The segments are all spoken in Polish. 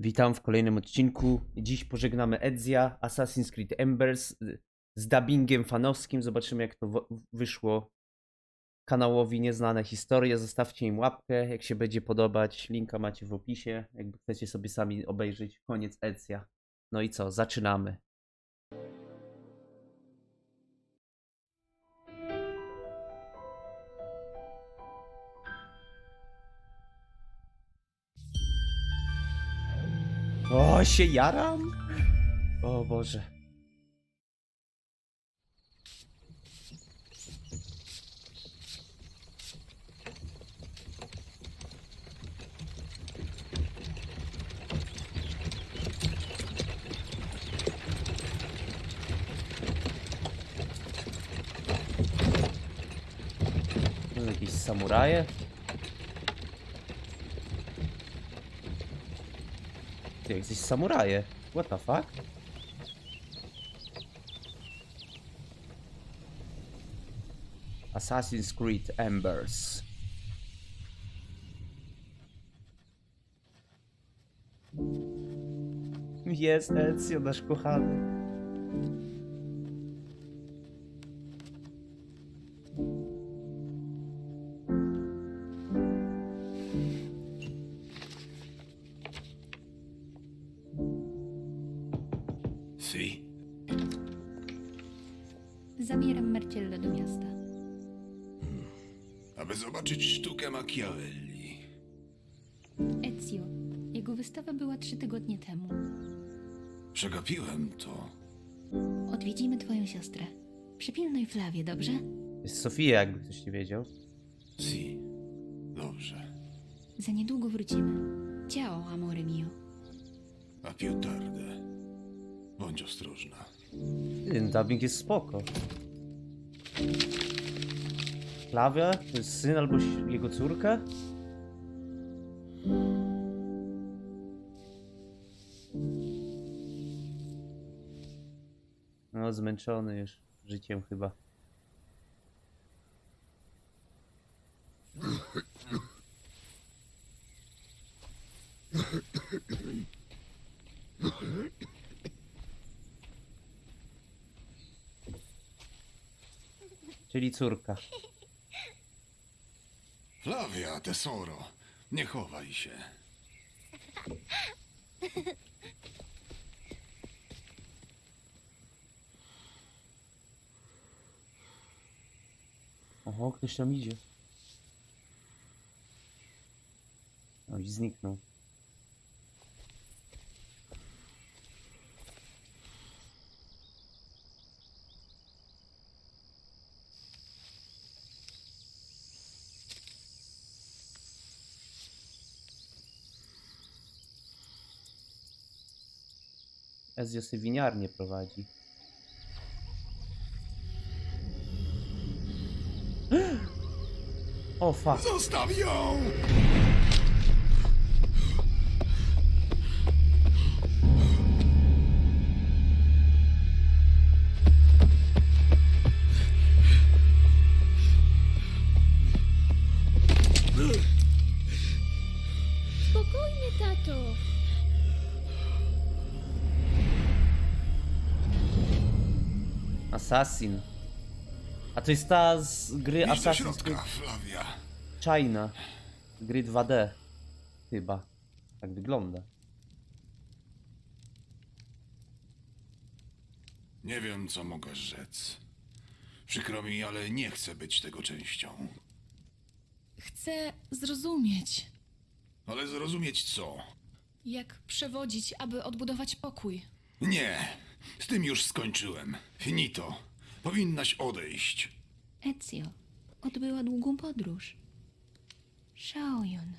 Witam w kolejnym odcinku. Dziś pożegnamy Edzia, Assassin's Creed Embers z dubbingiem fanowskim. Zobaczymy jak to wyszło kanałowi Nieznane Historie. Zostawcie im łapkę, jak się będzie podobać. Linka macie w opisie, jakby chcecie sobie sami obejrzeć koniec Edzia. No i co, zaczynamy. O, się jaram! O Boże. Tu jakieś samuraje. Gdzieś samuraje. What the fuck? Assassin's Creed Embers. Jest Ezio, nasz kochany. Zabieram Marcello do miasta. Aby zobaczyć sztukę Machiavelli. Ezio. Jego wystawa była trzy tygodnie temu. Przegapiłem to. Odwiedzimy twoją siostrę. Przypilnuj Flawię, dobrze? Jest Sofia, jakby ktoś nie wiedział. Si. Dobrze. Za niedługo wrócimy. Ciao, amore mio. A più tarde. Bądź ostrożna. Ten dubbing jest spoko. Flavia? To jest syn albo jego córka? No, zmęczony już życiem chyba. Czyli córka. Flavia, tesoro. Nie chowaj się. Oho, ktoś tam idzie. No i zniknął. Ezio sobie winiarnię prowadzi. O fuck. Zostaw ją! Assassin. A to jest ta z gry Idź do Assassin's środka, Creed Flavia. China. Gry 2D. Chyba. Tak wygląda. Nie wiem, co mogę rzec. Przykro mi, ale nie chcę być tego częścią. Chcę zrozumieć, Ale zrozumieć co? jak przewodzić, aby odbudować pokój. Nie. Z tym już skończyłem. Finito. Powinnaś odejść. Ezio. Odbyła długą podróż. Shaoyun.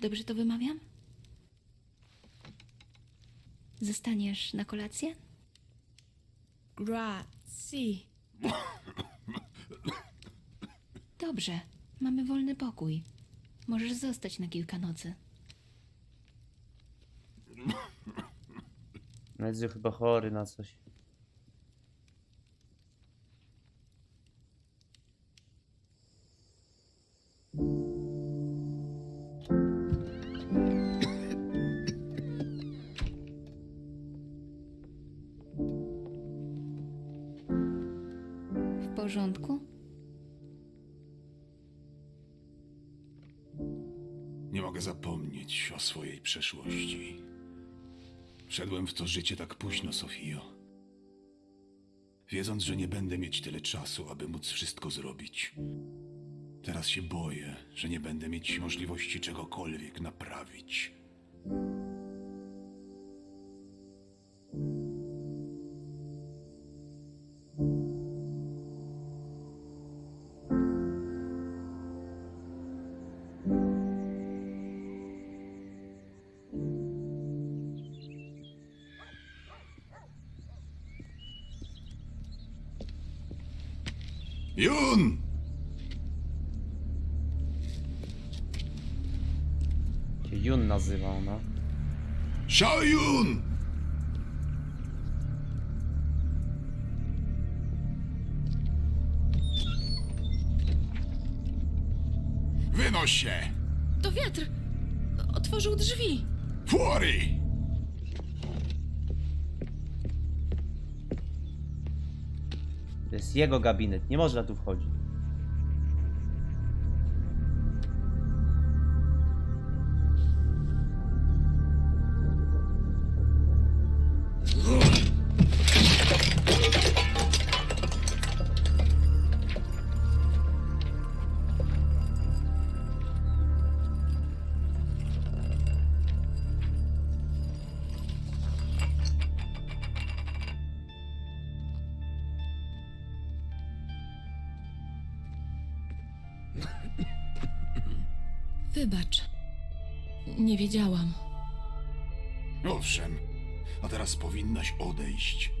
Dobrze to wymawiam? Zostaniesz na kolację? Grazie. Dobrze. Mamy wolny pokój. Możesz zostać na kilka nocy. Ezio chyba chory na coś. Przeszłości. Wszedłem w to życie tak późno, Sofio. Wiedząc, że nie będę mieć tyle czasu, aby móc wszystko zrobić. Teraz się boję, że nie będę mieć możliwości czegokolwiek naprawić. Jun nazywał, no. Xiaoyun! Wynoś się! To wiatr! Otworzył drzwi! Fuori! To jest jego gabinet, nie można tu wchodzić. Wybacz. Nie wiedziałam. Owszem, a teraz powinnaś odejść.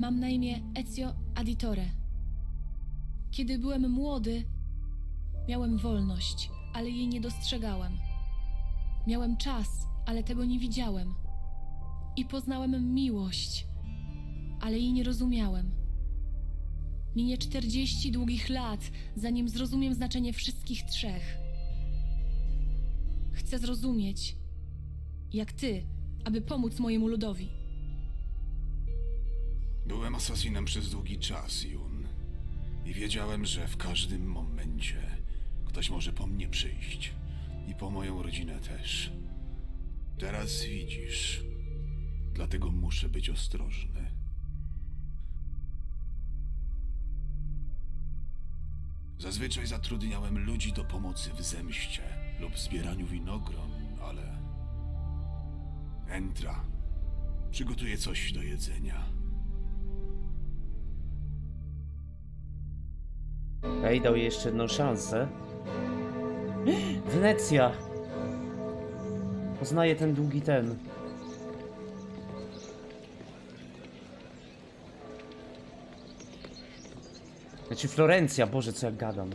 Mam na imię Ezio Aditore. Kiedy byłem młody, miałem wolność, ale jej nie dostrzegałem. Miałem czas, ale tego nie widziałem. I poznałem miłość, ale jej nie rozumiałem. Minie 40 długich lat, zanim zrozumiem znaczenie wszystkich trzech. Chcę zrozumieć, jak ty, aby pomóc mojemu ludowi. Byłem asasinem przez długi czas, Jun. I wiedziałem, że w każdym momencie ktoś może po mnie przyjść. I po moją rodzinę też. Teraz widzisz. Dlatego muszę być ostrożny. Zazwyczaj zatrudniałem ludzi do pomocy w zemście lub zbieraniu winogron, ale. Entra. Przygotuję coś do jedzenia. Okej, dał jeszcze jedną szansę. Wenecja! Poznaję ten długi ten. Znaczy Florencja, Boże, co ja gadam.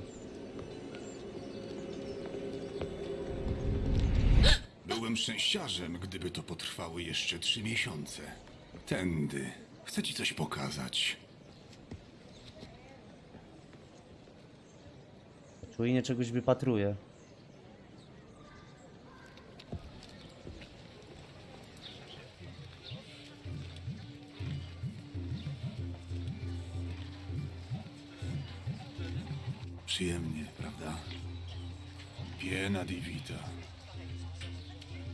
Byłem szczęściarzem, gdyby to potrwały jeszcze trzy miesiące. Tędy. Chcę ci coś pokazać. Czujnie czegoś wypatruje.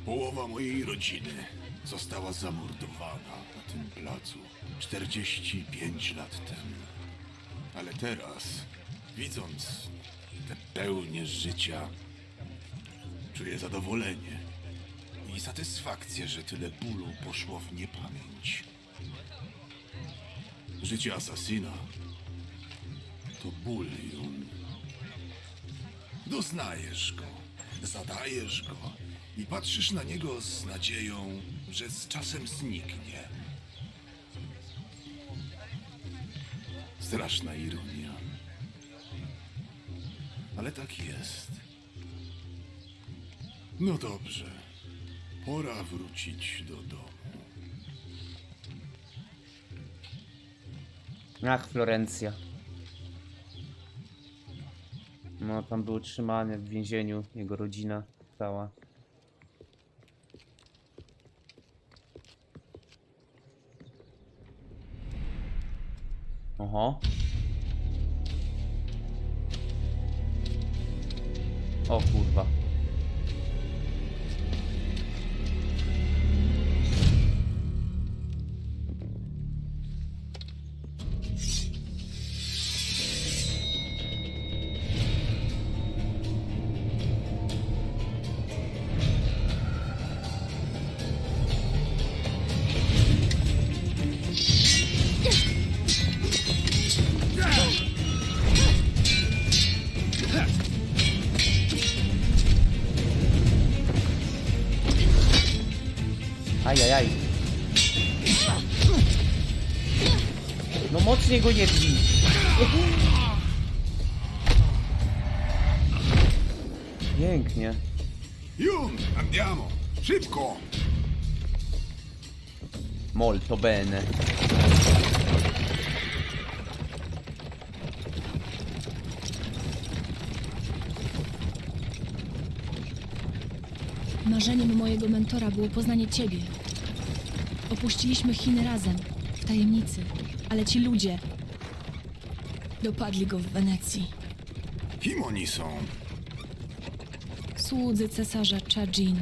Połowa mojej rodziny została zamordowana na tym placu 45 lat temu. Ale teraz, widząc tę pełnię życia, czuję zadowolenie i satysfakcję, że tyle bólu poszło w niepamięć. Życie asasina to ból, Jun. Doznajesz go, zadajesz go i patrzysz na niego z nadzieją, że z czasem zniknie. Straszna ironia. Ale tak jest. No dobrze. Pora wrócić do domu. Ach, Florencja. No, tam były trzymane w więzieniu, jego rodzina cała. Oho. O kurwa. Ajajaj. No mocniej go nie bij. Pięknie. Jun, andiamo! Szybko! Molto bene. Marzeniem mojego mentora było poznanie ciebie. Opuściliśmy Chiny razem, w tajemnicy, ale ci ludzie dopadli go w Wenecji. Kim oni są? Słudzy cesarza Cha-Jin.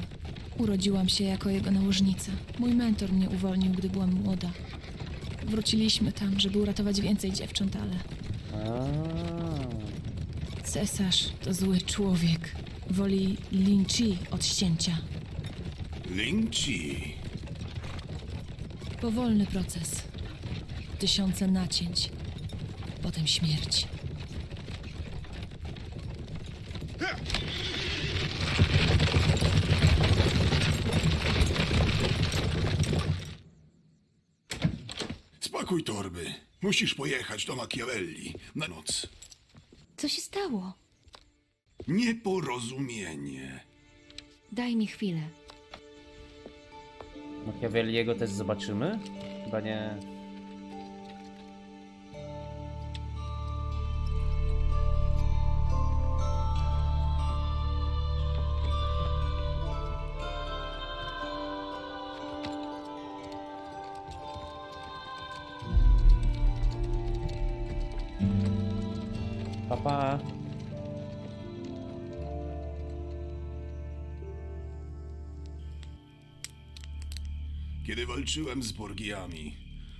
Urodziłam się jako jego nałożnica. Mój mentor mnie uwolnił, gdy byłam młoda. Wróciliśmy tam, żeby uratować więcej dziewcząt, ale cesarz to zły człowiek. Woli Lin Chi od ścięcia. Ling Chi. Powolny proces. Tysiące nacięć. Potem śmierć. Spakuj torby. Musisz pojechać do Machiavelli na noc. Co się stało? Nieporozumienie. Daj mi chwilę. Machiavelliego też zobaczymy? Chyba nie. Kiedy walczyłem z Borgiami,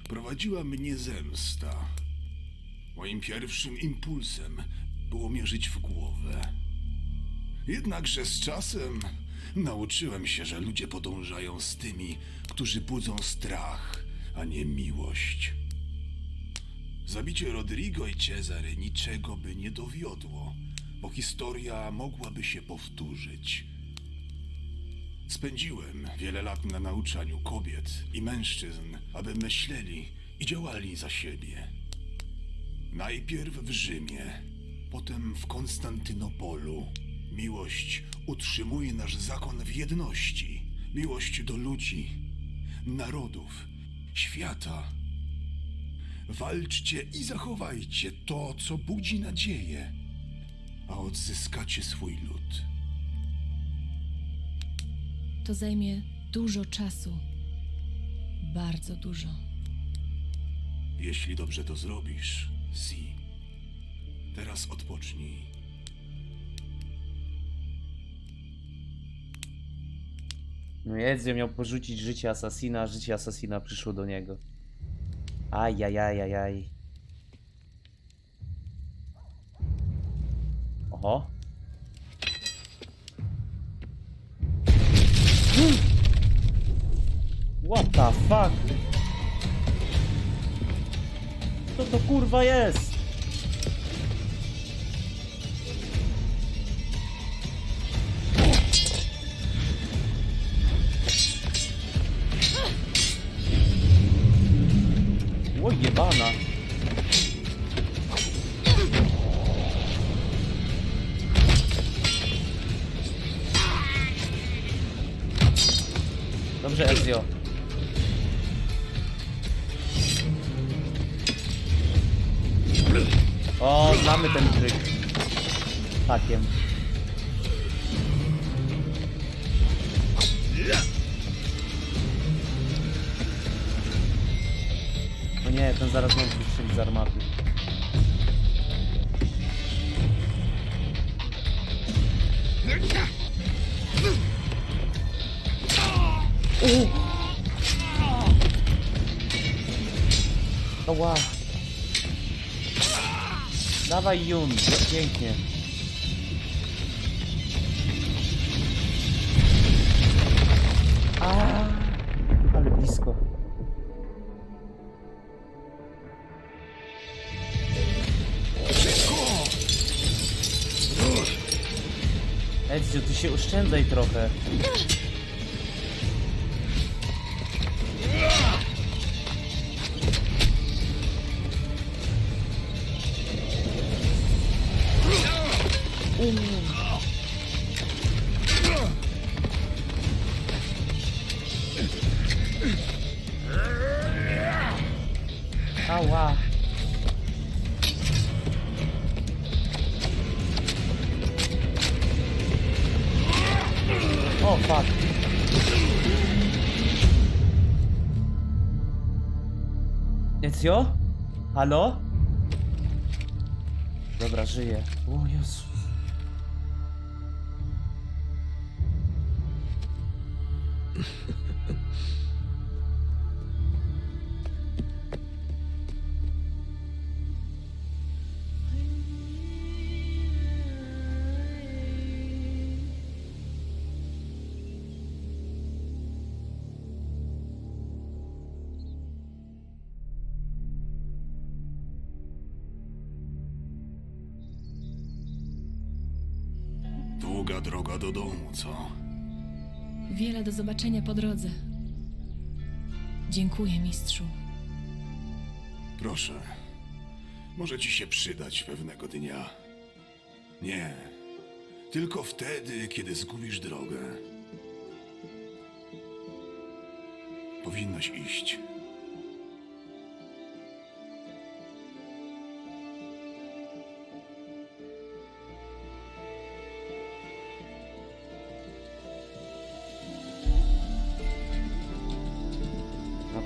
prowadziła mnie zemsta. Moim pierwszym impulsem było mierzyć w głowę. Jednakże z czasem nauczyłem się, że ludzie podążają z tymi, którzy budzą strach, a nie miłość. Zabicie Rodrigo i Cezary niczego by nie dowiodło, bo historia mogłaby się powtórzyć. Spędziłem wiele lat na nauczaniu kobiet i mężczyzn, aby myśleli i działali za siebie. Najpierw w Rzymie, potem w Konstantynopolu. Miłość utrzymuje nasz zakon w jedności. Miłość do ludzi, narodów, świata. Walczcie i zachowajcie to, co budzi nadzieję, a odzyskacie swój lud. To zajmie dużo czasu. Bardzo dużo. Jeśli dobrze to zrobisz, Si. Teraz odpocznij. No Ezio miał porzucić życie asasina, a życie asasina przyszło do niego. Ajajajajaj. Oho. What the fuck? Co to kurwa jest? O jebana. Dobrze, Ezio. O, znamy ten tryk. Takiem. No nie, ten zaraz znowu strzeli z armaty. O! Ła! Dawaj Jun, pięknie. A, ale blisko. Ezio, ty się oszczędzaj trochę. Ała. O, fuck. Ezio? Halo? Dobra, żyję. O Jezus. Długa droga do domu, co? Wiele do zobaczenia po drodze. Dziękuję, mistrzu. Proszę. Może ci się przydać pewnego dnia. Nie. Tylko wtedy, kiedy zgubisz drogę. Powinnaś iść.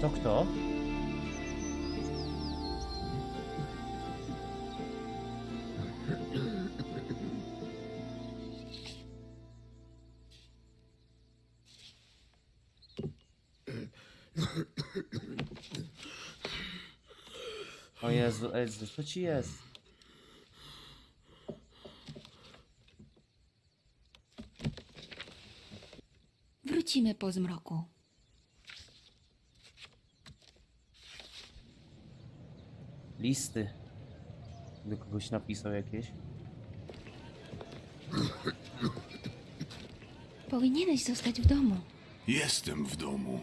To kto? O Jezu, Jezu, co ci jest? Wrócimy po zmroku. Listy. Do kogoś napisał jakieś? Powinieneś zostać w domu. Jestem w domu.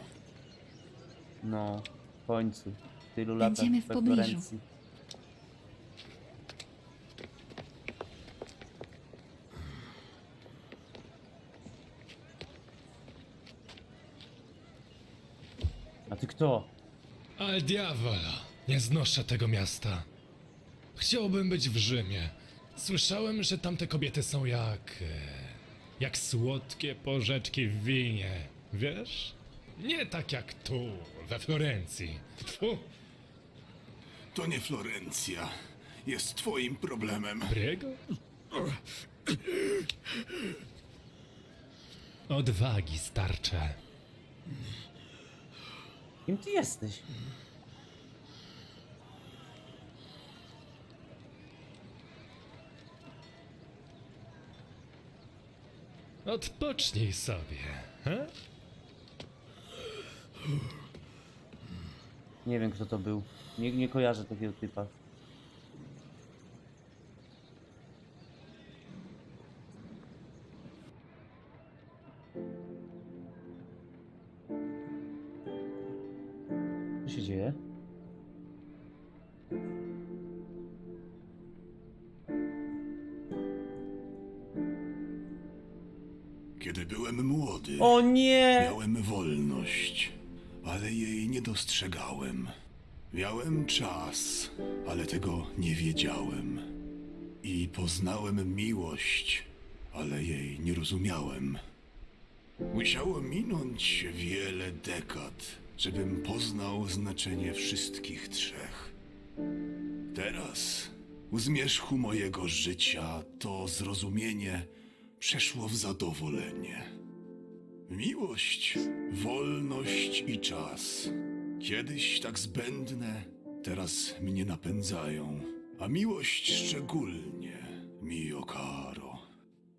No, w końcu. Tylu latach Będziemy w we pobliżu. Florencji. A ty kto? Al diavola, nie znoszę tego miasta. Chciałbym być w Rzymie. Słyszałem, że tamte kobiety są jak... e, jak słodkie porzeczki w winie. Wiesz? Nie tak jak tu, we Florencji. Tfu, To nie Florencja. Jest twoim problemem. Briego? Odwagi starcze. Kim ty jesteś? Odpocznij sobie, he? Nie wiem kto to był. Nie, nie kojarzę takiego typa. Co się dzieje? Byłem młody, O nie! miałem wolność, ale jej nie dostrzegałem. Miałem czas, ale tego nie wiedziałem. I poznałem miłość, ale jej nie rozumiałem. Musiało minąć wiele dekad, żebym poznał znaczenie wszystkich trzech. Teraz, u zmierzchu mojego życia, to zrozumienie przeszło w zadowolenie. Miłość, wolność i czas. Kiedyś tak zbędne, teraz mnie napędzają. A miłość szczególnie, mio caro.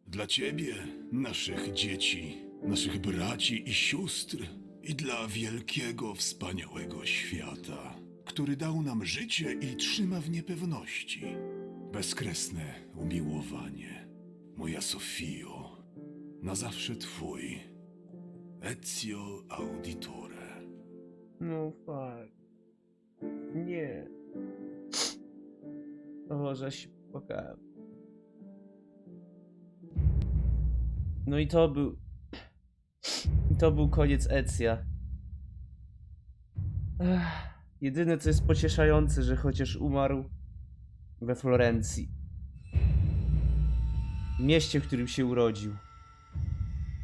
Dla ciebie, naszych dzieci, naszych braci i sióstr i dla wielkiego, wspaniałego świata, który dał nam życie i trzyma w niepewności. Bezkresne umiłowanie, moja Sofio, na zawsze twój, Ezio Auditore. No fuck. Nie. O Boże, się płakałem. No i to był... I to był koniec. Ech, jedyne co jest pocieszające, że chociaż umarł we Florencji. Mieście, w którym się urodził.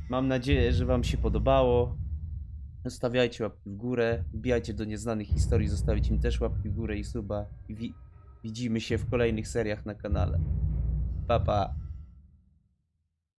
Mam nadzieję, że wam się podobało. Zostawiajcie łapki w górę, wbijajcie do nieznanych historii, zostawić im też łapki w górę i suba. I wi- widzimy się w kolejnych seriach na kanale. Pa pa.